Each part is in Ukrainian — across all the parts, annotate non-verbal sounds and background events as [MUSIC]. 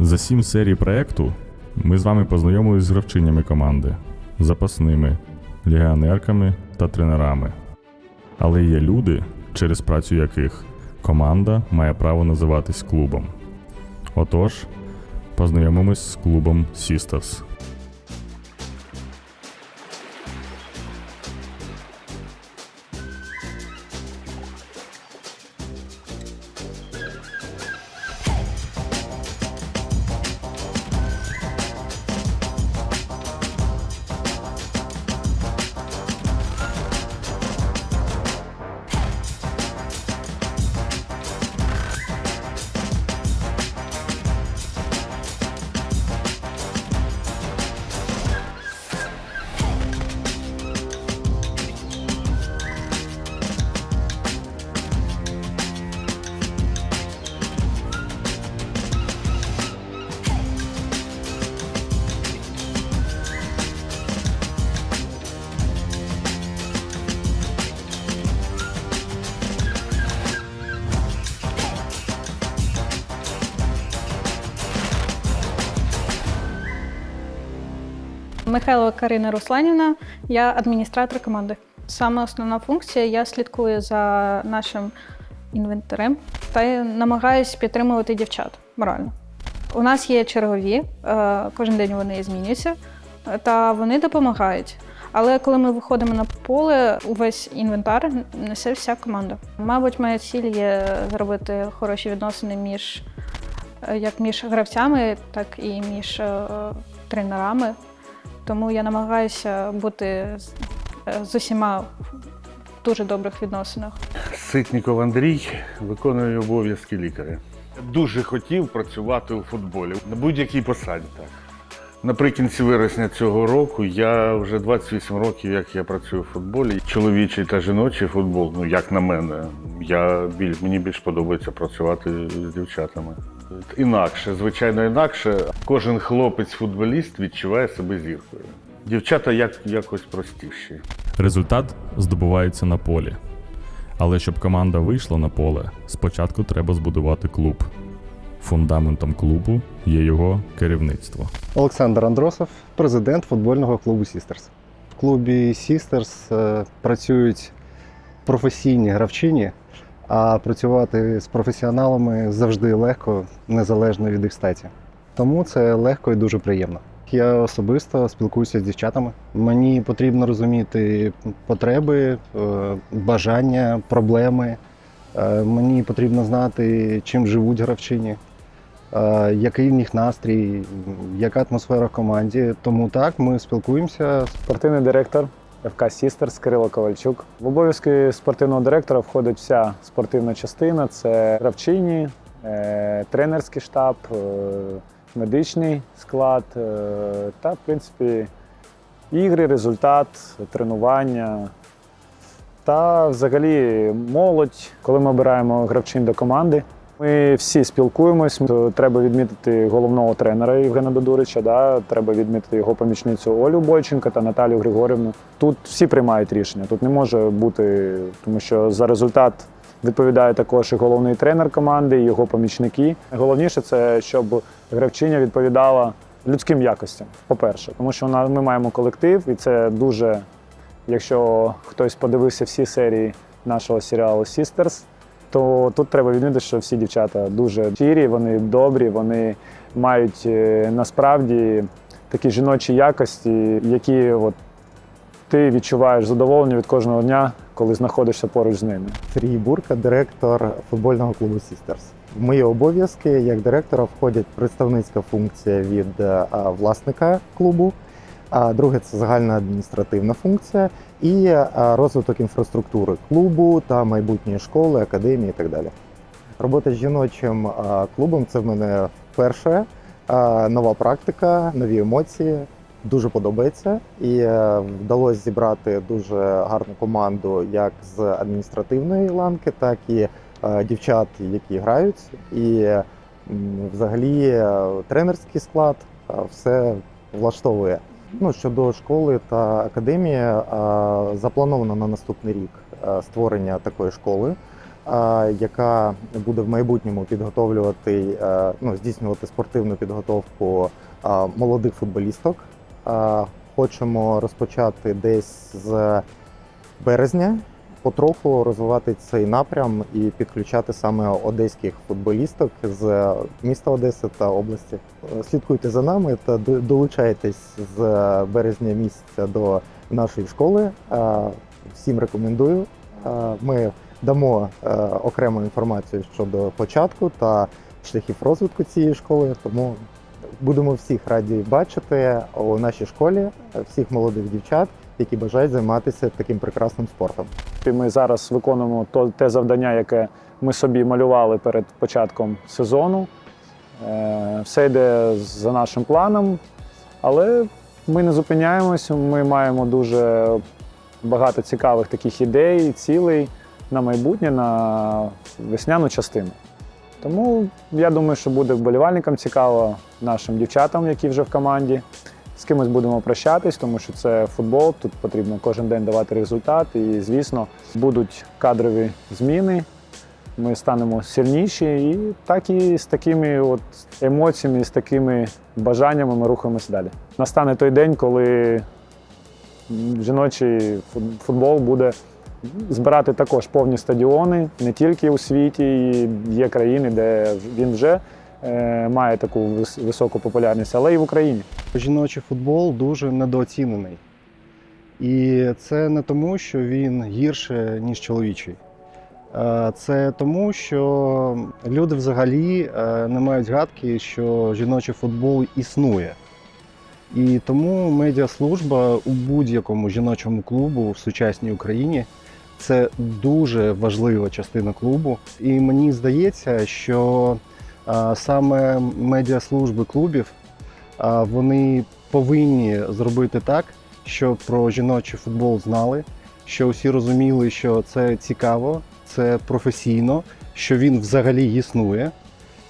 За сім серій проекту ми з вами познайомились з гравчинями команди, запасними, легіонерками та тренерами. Але є люди, через працю яких команда має право називатись клубом. Отож, познайомимось з клубом Sisters. Михайлова Карина Русланівна, я адміністратор команди. Саме основна функція я слідкую за нашим інвентарем та й намагаюсь підтримувати дівчат морально. У нас є чергові, е, кожен день вони змінюються, та вони допомагають. Але коли ми виходимо на поле, увесь інвентар несе вся команда. Мабуть, моя ціль є зробити хороші відносини між е, як між гравцями, так і між е, тренерами. Тому я намагаюся бути з, е, усіма в дуже добрих відносинах. Ситніков Андрій виконує обов'язки лікаря. Дуже хотів працювати у футболі на будь-якій посаді. Так. Наприкінці вересня цього року я вже 28 років, як я працюю в футболі. Чоловічий та жіночий футбол, ну як на мене, я біль, мені більш подобається працювати з дівчатами. Інакше, звичайно, інакше. Кожен хлопець-футболіст відчуває себе зіркою. Дівчата як, якось простіші. Результат здобувається на полі. Але щоб команда вийшла на поле, спочатку треба збудувати клуб. Фундаментом клубу є його керівництво. Олександр Андросов, президент футбольного клубу Sisters. В клубі Sisters е, працюють професійні гравчині, а працювати з професіоналами завжди легко, незалежно від їх статі. Тому це легко і дуже приємно. Я особисто спілкуюся з дівчатами. Мені потрібно розуміти потреби, е, бажання, проблеми. Е, Мені потрібно знати, чим живуть гравчині, е, який в них настрій, яка атмосфера в команді. Тому так ми спілкуємося. Спортивний директор ФК Сістерс Кирило Ковальчук. В обов'язки спортивного директора входить вся спортивна частина: це гравчині, е, тренерський штаб, е, медичний склад е, та, в принципі, ігри, результат, тренування. Та взагалі молодь, коли ми обираємо гравчин до команди. Ми всі спілкуємось. Треба відмітити головного тренера Євгена Додурича. Да? Треба відмітити його помічницю Олю Бойченка та Наталію Григорівну. Тут всі приймають рішення. Тут не може бути, тому що за результат відповідає також і головний тренер команди, і його помічники. Найголовніше це щоб гравчиня відповідала людським якостям. По-перше, тому що ми маємо колектив, і це дуже Якщо хтось подивився всі серії нашого серіалу Sisters, то тут треба відмітити, що всі дівчата дуже щирі, вони добрі, вони мають е, насправді такі жіночі якості, які от, ти відчуваєш задоволення від кожного дня, коли знаходишся поруч з ними. Сергій Бурка, директор футбольного клубу Sisters. В мої обов'язки як директора входять представницька функція від е, власника клубу, друге це загальна адміністративна функція і е, розвиток інфраструктури клубу та майбутньої школи, академії і так далі. Робота з жіночим клубом це в мене вперше. А, Нова практика, нові емоції. Дуже подобається, і е, вдалося зібрати дуже гарну команду як з адміністративної ланки, так і е, дівчат, які грають. І взагалі е, тренерський склад е, все влаштовує. Ну щодо школи та академії, заплановано на наступний рік створення такої школи. яка буде в майбутньому підготовлювати, ну, здійснювати спортивну підготовку молодих футболісток. Хочемо розпочати десь з березня, потроху розвивати цей напрям і підключати саме одеських футболісток з міста Одеси та області. Слідкуйте за нами та долучайтесь з березня місяця до нашої школи. Всім рекомендую. Ми дамо е, окрему інформацію щодо початку та шляхів розвитку цієї школи. Тому будемо всіх раді бачити у нашій школі, всіх молодих дівчат, які бажають займатися таким прекрасним спортом. І ми зараз виконуємо те завдання, яке ми собі малювали перед початком сезону. Е, Все йде за нашим планом, але ми не зупиняємось. Ми маємо дуже багато цікавих таких ідей, цілей на майбутнє, на весняну частину. Тому я думаю, що буде вболівальникам цікаво, нашим дівчатам, які вже в команді. З кимось будемо прощатись, тому що це футбол. Тут потрібно кожен день давати результат. І, звісно, будуть кадрові зміни. Ми станемо сильніші, і так і з такими от емоціями, з такими бажаннями ми рухаємося далі. Настане той день, коли жіночий футбол буде збирати також повні стадіони, не тільки у світі, є країни, де він вже має таку високу популярність, але і в Україні. Жіночий футбол дуже недооцінений. І це не тому, що він гірше, ніж чоловічий. Е, Це тому, що люди взагалі е, не мають гадки, що жіночий футбол існує. І тому медіаслужба у будь-якому жіночому клубу в сучасній Україні це дуже важлива частина клубу. І мені здається, що е, саме медіаслужби клубів вони повинні зробити так, щоб про жіночий футбол знали, що усі розуміли, що це цікаво, це професійно, що він взагалі існує.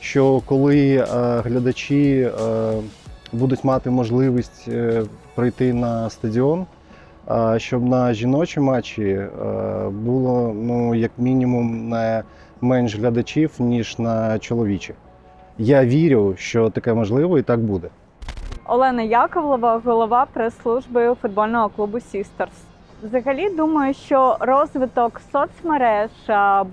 Що коли е, глядачі е, будуть мати можливість е, прийти на стадіон, щоб на жіночі матчі було ну, як мінімум не менш глядачів, ніж на чоловічі. Я вірю, що таке можливо і так буде. Олена Яковлева, голова прес-служби футбольного клубу Сістерс. Взагалі думаю, що розвиток соцмереж,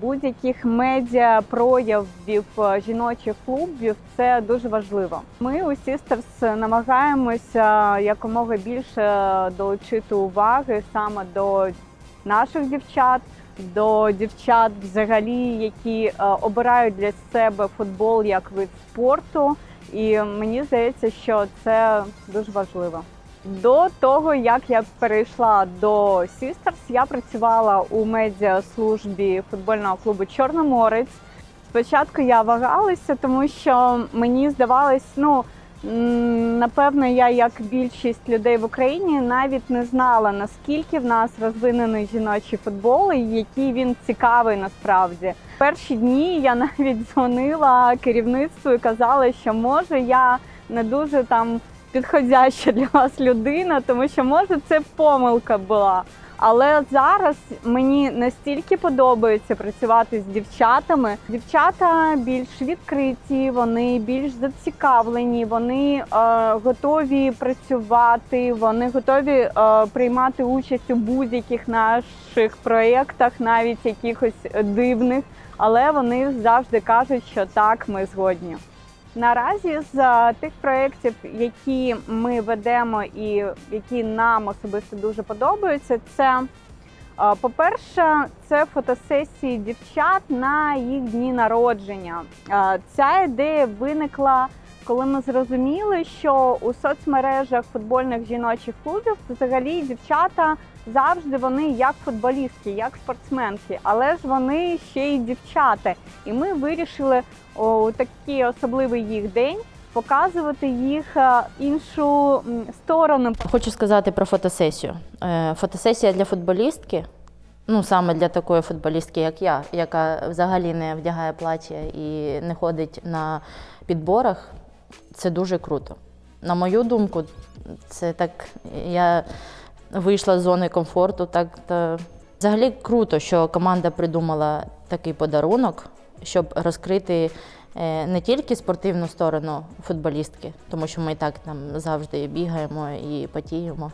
будь-яких медіа проявів жіночих клубів це дуже важливо. Ми у Сістерс намагаємося якомога більше долучити уваги саме до наших дівчат, до дівчат, взагалі, які е, обирають для себе футбол як вид спорту. І мені здається, що це дуже важливо. До того, як я перейшла до Sisters, я працювала у медіаслужбі футбольного клубу Чорноморець. Спочатку я вагалася, тому що мені здавалось, ну напевно, я, як більшість людей в Україні, навіть не знала, наскільки в нас розвинений жіночий футбол і який він цікавий насправді. Перші дні я навіть дзвонила керівництву і казала, що може я не дуже там підходяща для вас людина, тому що може це помилка була. Але зараз мені настільки подобається працювати з дівчатами. Дівчата більш відкриті, вони більш зацікавлені, вони е, готові працювати, вони готові е, приймати участь у будь-яких наших проєктах, навіть якихось дивних. Але вони завжди кажуть, що так, ми згодні. Наразі з тих проєктів, які ми ведемо і які нам особисто дуже подобаються, це, е, по-перше, це фотосесії дівчат на їх дні народження. Е, Ця ідея виникла, коли ми зрозуміли, що у соцмережах футбольних жіночих клубів взагалі дівчата завжди вони як футболістки, як спортсменки, але ж вони ще й дівчата. І ми вирішили у такий особливий їх день показувати їх е, іншу сторону. Хочу сказати про фотосесію. Е, Фотосесія для футболістки, ну саме для такої футболістки, як я, яка взагалі не вдягає плаття і не ходить на підборах, це дуже круто. На мою думку, це так. Я вийшла з зони комфорту. Так, та... Взагалі круто, що команда придумала такий подарунок, щоб розкрити е, не тільки спортивну сторону футболістки, тому що ми і так там завжди бігаємо і потіємо,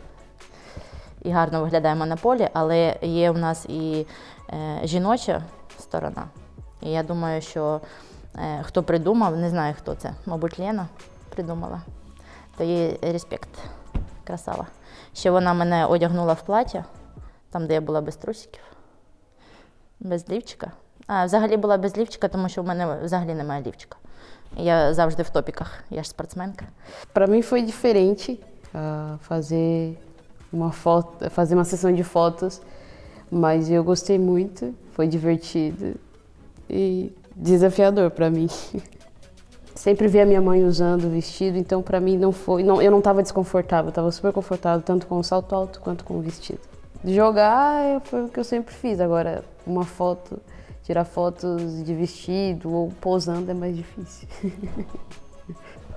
і гарно виглядаємо на полі, але є у нас і е, жіноча сторона. І я думаю, що е, хто придумав, не знаю хто це, мабуть, Лена придумала, то їй респект, красава. Ще вона мене одягнула в плаття, там, де я була без трусиків, без лівчика. А, взагалі була без лівчика, тому що в мене взагалі немає лівчика. Я завжди в топіках, я ж спортсменка. Para mim foi diferente fazer uma foto, fazer uma sessão de fotos, mas eu gostei muito, foi divertido e desafiador para mim. [LAUGHS] Sempre vi a minha mãe usando o vestido, então para mim não foi, não, eu não estava desconfortável, estava super confortável tanto com o salto alto quanto com o vestido. Jogar eh, foi o que eu sempre fiz, agora uma foto, tirar fotos de vestido ou posando é mais difícil. [LAUGHS]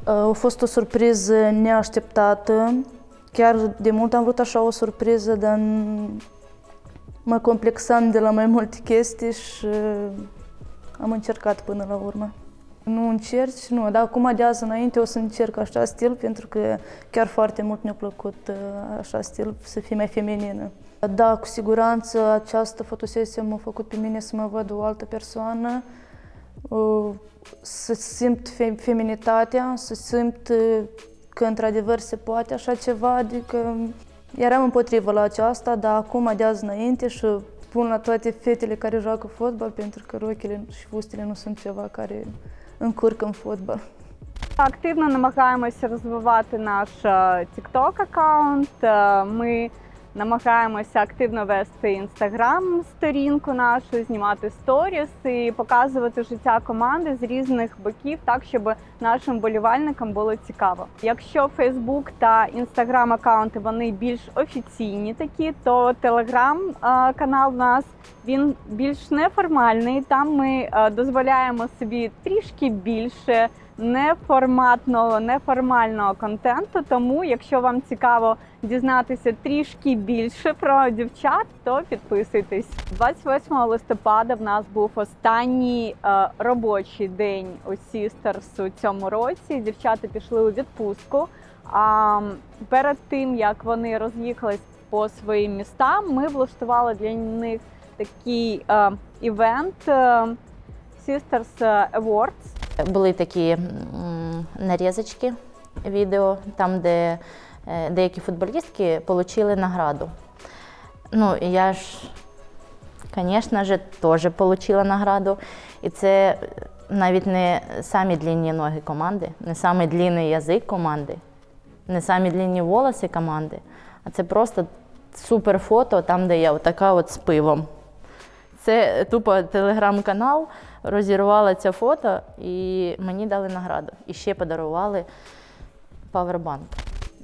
A fost o surpriză neașteptată. Chiar de mult am vrut așa o surpriză, dar mă complexam de la mai multe chestii și am încercat până la urmă. Nu încerci, nu, dar acum de azi înainte o să încerc așa stil, pentru că chiar foarte mult mi-a plăcut uh, așa stil, să fie mai feminină. Da, cu siguranță această fotosesie m-a făcut pe mine să mă văd o altă persoană, uh, să simt fe- feminitatea, să simt uh, că într-adevăr se poate așa ceva, adică eram împotrivă la aceasta, dar acum de azi înainte și spun la toate fetele care joacă fotbal, pentru că rochile și fustele nu sunt ceva care încurcă футбол. Активно намагаємося розвивати наш е, TikTok аккаунт. Е, Ми намагаємося активно вести інстаграм сторінку нашу, знімати сторіс і показувати життя команди з різних боків, так щоб нашим болівальникам було цікаво. Якщо Фейсбук та інстаграм аккаунти вони більш офіційні такі, то телеграм канал в нас він більш неформальний. Там ми дозволяємо собі трішки більше неформатного, неформального контенту. Тому, якщо вам цікаво дізнатися трішки більше про дівчат, то підписуйтесь. 28 листопада в нас був останній е, робочий день у Sisters у цьому році. Дівчата пішли у відпустку. А перед тим як вони роз'їхались по своїм містам, ми влаштували для них такий е, івент е, Sisters Awards. Були такі нарізочки відео, там, де е, деякі футболістки отримали награду. Ну, я ж, звісно ж, теж отримала награду. І це навіть не самі длинні ноги команди, не самий длинний язик команди, не самі длинні волоси команди, а це просто супер фото, там, де я отака от з пивом. Це тупо телеграм-канал розірвала це фото і мені дали награду. І ще подарували павербанк.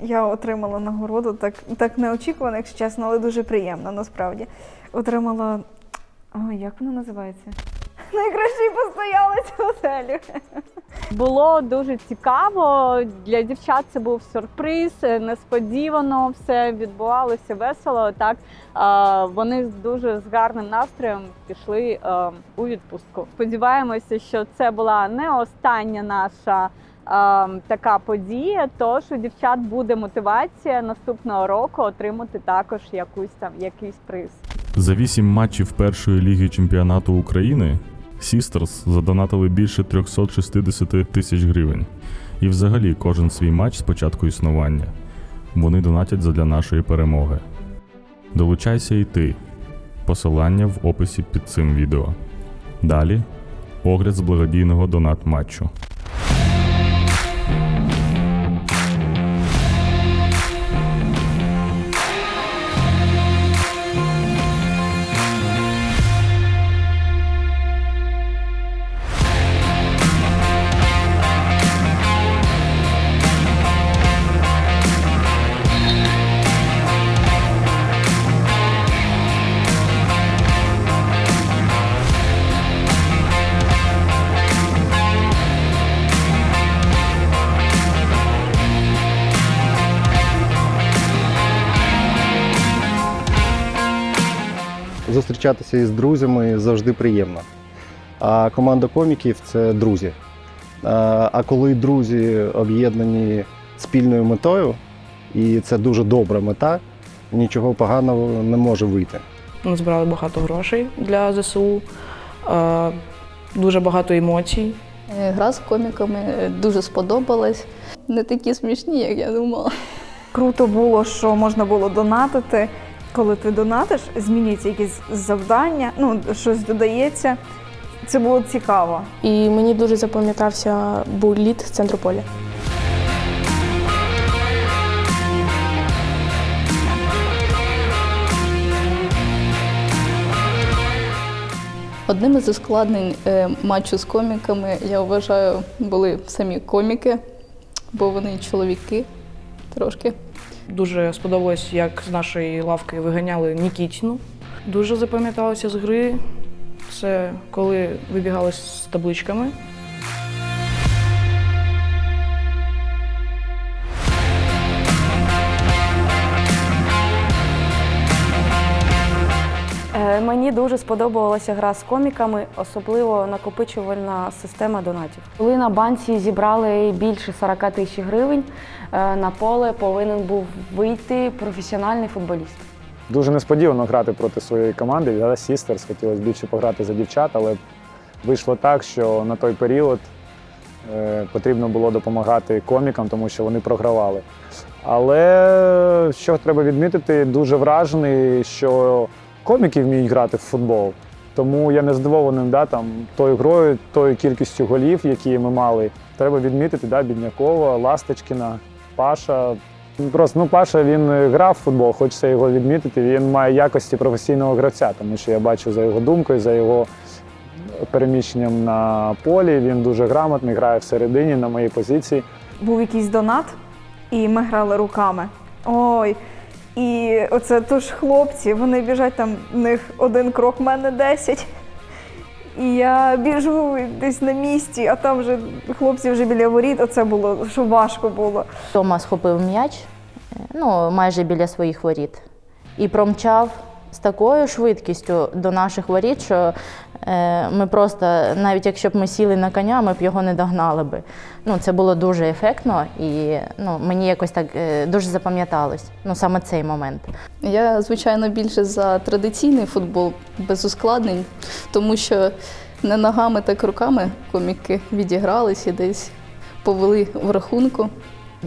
Я отримала нагороду, так, так неочікувано, якщо чесно, але дуже приємно насправді. Отримала. О, як вона називається? Найкращий постоялець готелю. Було дуже цікаво. Для дівчат це був сюрприз, е, несподівано все відбувалося весело. Так е, вони з дуже з гарним настроєм пішли е, у відпустку. Сподіваємося, що це була не остання наша. Така подія, тож у дівчат буде мотивація наступного року отримати також якусь там якийсь приз. За вісім матчів першої ліги чемпіонату України Sisters задонатили більше 360 тисяч гривень. І взагалі кожен свій матч з початку існування. Вони донатять задля нашої перемоги. Долучайся і ти. Посилання в описі під цим відео. Далі огляд з благодійного донат матчу. Зустрічатися із друзями завжди приємно. А команда коміків це друзі. А коли друзі об'єднані спільною метою, і це дуже добра мета, нічого поганого не може вийти. Ми збирали багато грошей для ЗСУ, дуже багато емоцій. Гра з коміками дуже сподобалась. Не такі смішні, як я думала. Круто було, що можна було донатити. Коли ти донатиш, змінюється якісь завдання, ну щось додається. Це було цікаво. І мені дуже запам'ятався був лід центру поля. Одним із ускладнень е, матчу з коміками, я вважаю, були самі коміки, бо вони чоловіки трошки. Дуже сподобалось, як з нашої лавки виганяли Нікітіну. Дуже запам'яталося з гри. Це коли вибігали з табличками. Мені дуже сподобалася гра з коміками, особливо накопичувальна система донатів. Коли на банці зібрали більше 40 тисяч гривень, е, на поле повинен був вийти професіональний футболіст. Дуже несподівано грати проти своєї команди. Да, Sisters хотілося більше пограти за дівчат, але вийшло так, що на той період е, потрібно було допомагати комікам, тому що вони програвали. Але що треба відмітити, дуже вражений, що коміки вміють грати в футбол. Тому я не здивований да, там, тою грою, тою кількістю голів, які ми мали. Треба відмітити да, Біднякова, Ласточкіна, Паша. Просто ну, Паша він грав в футбол, хочеться його відмітити. Він має якості професійного гравця, тому що я бачу за його думкою, за його переміщенням на полі. Він дуже грамотний, грає всередині на моїй позиції. Був якийсь донат, і ми грали руками. Ой. І оце тож хлопці, вони біжать там, в них один крок, в мене 10. І я біжу десь на місці, а там вже хлопці вже біля воріт. Оце було, що важко було. Тома схопив м'яч е, ну, майже біля своїх воріт і промчав з такою швидкістю до наших воріт, що ми просто, навіть якщо б ми сіли на коня, ми б його не догнали би. Ну, це було дуже ефектно і ну, мені якось так е, дуже запам'яталось. Ну, саме цей момент. Я, звичайно, більше за традиційний футбол без ускладнень, тому що не ногами, так руками коміки відігрались і десь повели в рахунку.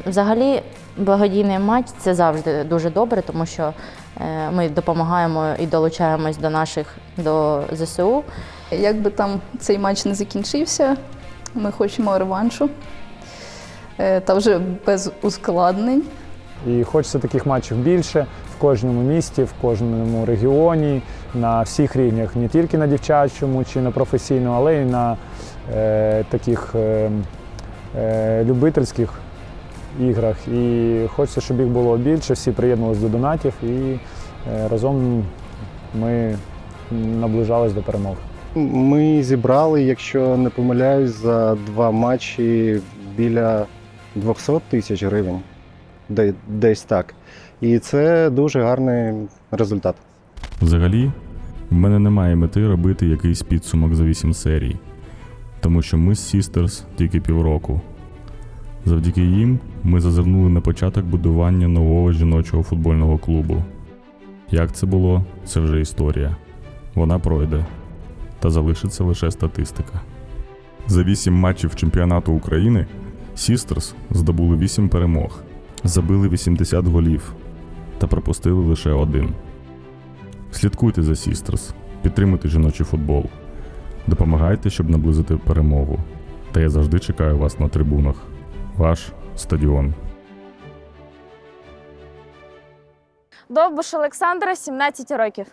Взагалі, благодійний матч це завжди дуже добре, тому що е, ми допомагаємо і долучаємось до наших до ЗСУ. Як би там цей матч не закінчився, ми хочемо реваншу. Е, Та вже без ускладнень. І хочеться таких матчів більше в кожному місті, в кожному регіоні, на всіх рівнях, не тільки на дівчачому чи на професійному, але й на е, таких е, е, любительських іграх. І хочеться, щоб їх було більше, всі приєднувалися до донатів і е, разом ми наближались до перемоги. Ми зібрали, якщо не помиляюсь, за два матчі біля 200 тисяч гривень. Десь так. І це дуже гарний результат. Взагалі, в мене немає мети робити якийсь підсумок за 8 серій, тому що ми з Sisters тільки півроку. Завдяки їм ми зазирнули на початок будування нового жіночого футбольного клубу. Як це було, це вже історія. Вона пройде, та залишиться лише статистика. За 8 матчів чемпіонату України Sisters здобули 8 перемог, забили 80 голів та пропустили лише один. Слідкуйте за Sisters, підтримуйте жіночий футбол, допомагайте, щоб наблизити перемогу. Та я завжди чекаю вас на трибунах ваш стадіон. Довбуш Олександра 17 років.